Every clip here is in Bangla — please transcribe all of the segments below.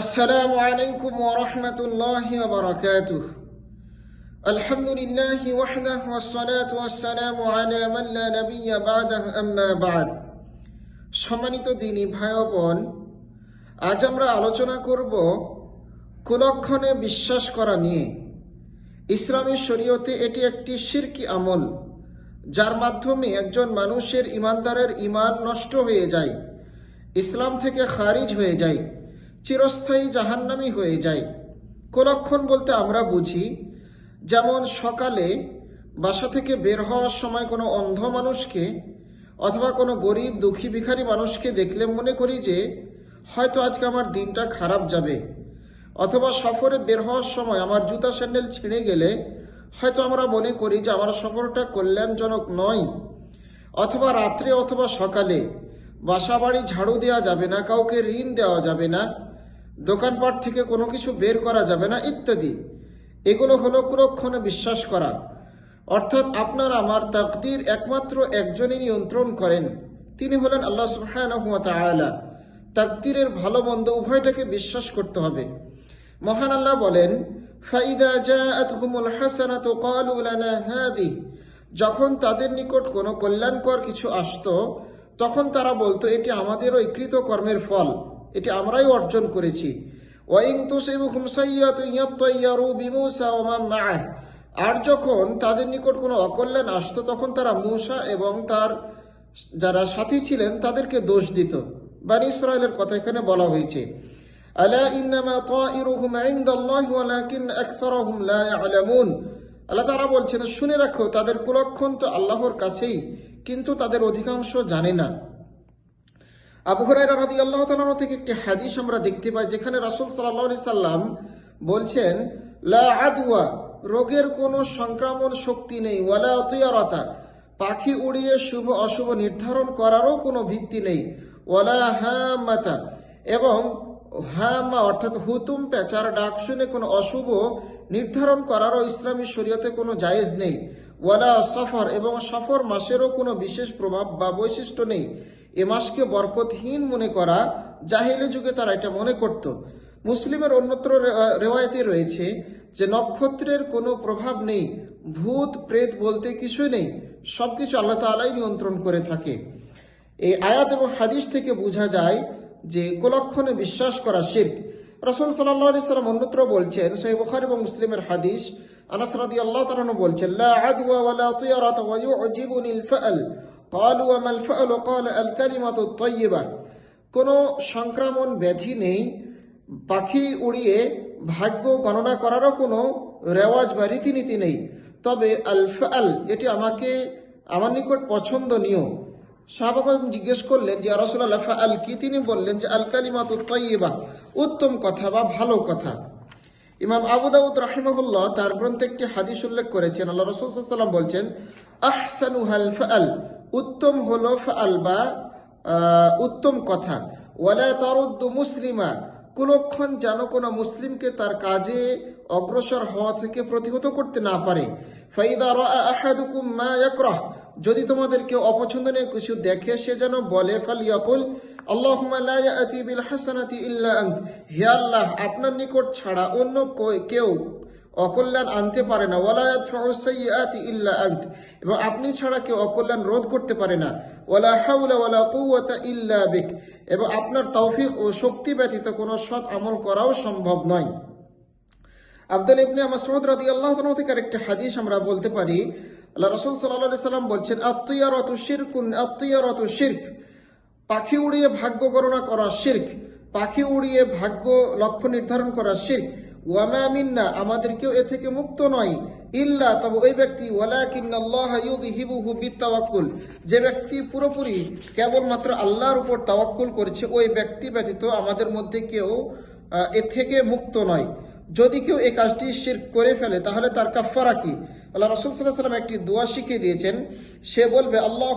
আসসালামু আলাইকুম ওয়া রাহমাতুল্লাহি ওয়া বারাকাতুহু। আলহামদুলিল্লাহি ওয়াহদাহু ওয়াস সালাতু ওয়াস সালামু আলা মান লা নাবিয়্যা বা'দাহু আম্মা বা'দ। সম্মানিত দিনী ভাই বোন, আজ আমরা আলোচনা করব কোনক্ষণে বিশ্বাস করা নিয়ে। ইসলামী শরীয়তে এটি একটি শিরকি আমল, যার মাধ্যমে একজন মানুষের ইমানদারের ইমান নষ্ট হয়ে যায়, ইসলাম থেকে খারিজ হয়ে যায়। চিরস্থায়ী জাহান্নামি হয়ে যায়। কুলক্ষণ বলতে আমরা বুঝি, যেমন সকালে বাসা থেকে বের হওয়ার সময় কোনো অন্ধ মানুষকে অথবা কোনো গরিব, দুঃখী, ভিখারি মানুষকে দেখলে মনে করি যে, হয়তো আজকে আমার দিনটা খারাপ যাবে। অথবা সফরে বের হওয়ার সময় আমার জুতা স্যান্ডেল ছিঁড়ে গেলে হয়তো আমরা মনে করি যে আমার সফরটা কল্যাণজনক নয়। অথবা রাত্রে অথবা সকালে বাসা বাড়ি ঝাড়ু দেওয়া যাবে না, কাউকে ঋণ দেওয়া যাবে না। দোকানপাট থেকে কোনো কিছু বের করা যাবে না, ইত্যাদি। এগুলো হলো কুলক্ষণে বিশ্বাস করা। অর্থাৎ আপনার আমার তাকদির একমাত্র একজনই নিয়ন্ত্রণ করেন। তিনি হলেন আল্লাহ তাআলা। তাকদিরের ভালো মন্দ উভয়টাকে বিশ্বাস করতে হবে। মহান আল্লাহ বলেন, ফাইদা যখন তাদের নিকট কোনো কল্যাণকর কিছু আসত, তখন তারা বলতো, এটি আমাদের ওই কৃতকর্মের ফল। এটি আমরাই অর্জন করেছি। আর যখন তাদের নিকট কোনো অকল্যাণ আসতো, তখন তারা মূসা এবং তার যারা সাথী ছিলেন, তাদেরকে দোষ দিত। বানি ইসরায়েলের কথা এখানে বলা হয়েছে। আল্লাহ তারা বলছেন, শুনে রাখো, তাদের কুলক্ষণ তো আল্লাহর কাছেই, কিন্তু তাদের অধিকাংশ জানে না। আবু হুরায়রা আল্লাহ তাআলা থেকে একটি হাদিস আমরা দেখতে পাই, যেখানে রাসূল আলাইহি সাল্লাম বলছেন, লা রোগের কোনো সংক্রমণ শক্তি নেই, ওয়ালা তিয়ারাতা, পাখি উড়িয়ে শুভ অশুভ নির্ধারণ করারও কোনো ভিত্তি নেই, ওয়ালা হামাতা, এবং হামা অর্থাৎ হুতুম পেঁচার ডাক শুনে কোনো অশুভ নির্ধারণ করারও ইসলামী শরীয়তে কোনো জায়েজ নেই। ওয়ালা সফর এবং সফর মাসেরও কোনো বিশেষ প্রভাব বা বৈশিষ্ট্য নেই। এ মাসকে বরকতহীন মনে করা জাহেলি যুগে তারা এটা মনে করত। মুসলিমের অন্যত্র রেওয়ায়তে রয়েছে যে নক্ষত্রের কোনো প্রভাব নেই, ভূত, প্রেত বলতে কিছুই নেই সব কিছু আল্লাহ তালাই নিয়ন্ত্রণ করে থাকে। এই আয়াত এবং হাদিস থেকে বোঝা যায় যে কুলক্ষণে বিশ্বাস করা শির্ক। রসুল সাল্লাহ আলি সাল্লাম অন্যত্র বলছেন সেই বুখার এবং মুসলিমের হাদিস আনাস রাদি আল্লাহ তালানো বলছেন লা আদওয়া ওয়ালা তিয়ারাত ওয়া ইউজিবুনি আল-ফা'ল قالوا وما الفعل قال الكلمة الطيبة কোনো সংক্রমণ ব্যাধি নেই পাখি উড়িয়ে ভাগ্য গণনা করারও কোনো রেওয়াজ বা রীতিনীতি নেই তবে আল ফাল এটি আমাকে আমার নিকট পছন্দনীয় সাহাবাগণ জিজ্ঞেস করলেন যে রসুল্লাহ আল কি তিনি বললেন যে আল কালিমাত তৈবা উত্তম কথা বা ভালো কথা ইমাম আবু দাউদ রাহিমাহুল্লাহ তার গ্রন্থে একটি হাদিস উল্লেখ করেছেন। আল্লাহ রসুল সাল্লাম বলছেন আহসানু হাল ফাল উত্তম হল ফাল বা উত্তম কথা। ওয়ালা তারুদ্দু মুসলিমা। কুলক্ষণ যেন কোনো মুসলিমকে তার কাজে অগ্রসর হওয়া থেকে প্রতিহত করতে না পারে। যদি তোমাদের কেউ অপছন্দনীয় কিছু দেখে, সে যেন বলে আল্লাহ, আপনার নিকট ছাড়া অন্য কেউ অকল্যাণ আনতে পারে না। ওয়ালা ইয়াদফাউ সাইয়্যাতি ইল্লা এবং আপনি ছাড়া কেউ অকল্যাণ রোধ করতে পারে না। ওয়ালা হাওলা ওয়ালা কুওয়াতা ইল্লা বিক। এবং আপনার তৌফিক ও শক্তি ব্যতীত কোনো সৎ আমল করাও সম্ভব নয়। আব্দুল ইবনে মাসউদ রাদিয়াল্লাহু তাআলা থেকে আরেকটি হাদিস আমরা বলতে পারি। আল্লাহ রাসূল সাল্লাল্লাহু আলাইহি সাল্লাম বলছেন, আত-তিয়ারাতু শিরকুন, আত-তিয়ারাতু শিরক। পাখি উড়িয়ে ভাগ্য গণনা করা শির্ক। পাখি উড়িয়ে ভাগ্য লক্ষ্য নির্ধারণ করা শির্ক। ওয়ামা মিন্না আমাদের কেউ এ থেকে মুক্ত নয়। ইল্লা তবে, ওই ব্যক্তি, ওয়ালাকিন্নাল্লাহ ইউযহিবুহু বিতাওয়াক্কুল যে ব্যক্তি পুরোপুরি কেবলমাত্র আল্লাহর উপর তাওয়াক্কুল করেছে, ওই ব্যক্তি ব্যতীত আমাদের মধ্যে কেউ এ থেকে মুক্ত নয়। যদি কেউ এই কাজটি শিরক করে ফেলে, তাহলে তার কাফারা কি? আল্লাহ রসুল সাল্লাম একটি দোয়া শিখিয়ে দিয়েছেন। সে বলবে আল্লাহ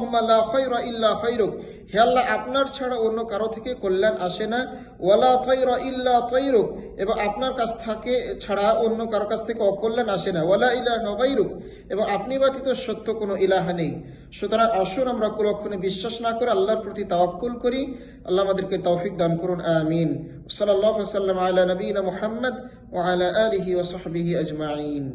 খৈর ইল্লা খৈরুক হে আল্লাহ, আপনার ছাড়া অন্য কারও থেকে কল্যাণ আসে না। ওয়ালা তৈর ইল্লা তৈরুক এবং আপনার কাছ থাকে, ছাড়া অন্য কারও কাছ থেকে অকল্যাণ আসে না। ওয়ালা ইলাহ গৈরুক এবং আপনি ব্যতীত সত্য কোনো ইলাহা নেই। সুতরাং আসুন, আমরা কুলক্ষণে বিশ্বাস না করে আল্লাহর প্রতি তাওয়াক্কুল করি। আল্লাহ আমাদেরকে তৌফিক দান করুন। আমিন। صلى الله وسلم على نبينا محمد وعلى آله وصحبه أجمعين.